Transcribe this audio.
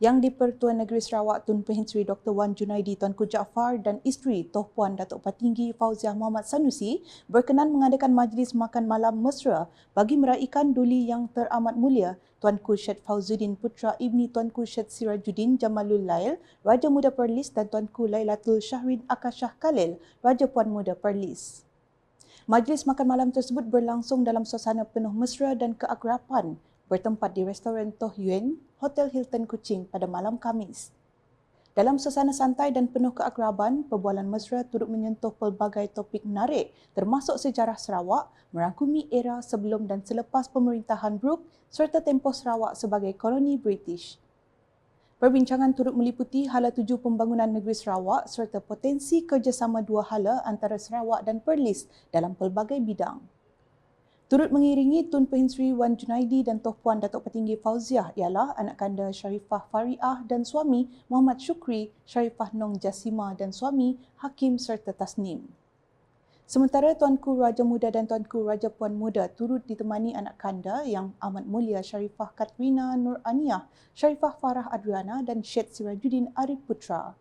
Yang di-Pertuan Negeri Sarawak Tun Pehin Sri Dr. Wan Junaidi Tuanku Jaafar dan isteri Toh Puan Datuk Patinggi Fauziah Muhammad Sanusi berkenan mengadakan majlis makan malam mesra bagi meraihkan duli yang teramat mulia Tuanku Syed Fauzuddin Putra Ibni Tuanku Syed Sirajuddin Jamalul Lail, Raja Muda Perlis dan Tuanku Lailatul Syahrin Akashah Khalil, Raja Puan Muda Perlis. Majlis makan malam tersebut berlangsung dalam suasana penuh mesra dan keakraban bertempat di restoran Toh Yuen, Hotel Hilton Kuching pada malam Kamis. Dalam suasana santai dan penuh keakraban, perbualan mesra turut menyentuh pelbagai topik menarik termasuk sejarah Sarawak, merangkumi era sebelum dan selepas pemerintahan Brooke serta tempoh Sarawak sebagai koloni British. Perbincangan turut meliputi hala tuju pembangunan negeri Sarawak serta potensi kerjasama dua hala antara Sarawak dan Perlis dalam pelbagai bidang. Turut mengiringi Tun Pehin Sri Wan Junaidi dan Toh Puan Datuk Petinggi Fauziah ialah anak kanda Sharifah Fariah dan suami Muhammad Syukri, Sharifah Nong Jasima dan suami Hakim serta Tasnim. Sementara Tuanku Raja Muda dan Tuanku Raja Puan Muda turut ditemani anak kanda yang amat mulia Sharifah Katrina Nur Aniah, Sharifah Farah Adriana dan Syed Sirajuddin Arif Putra.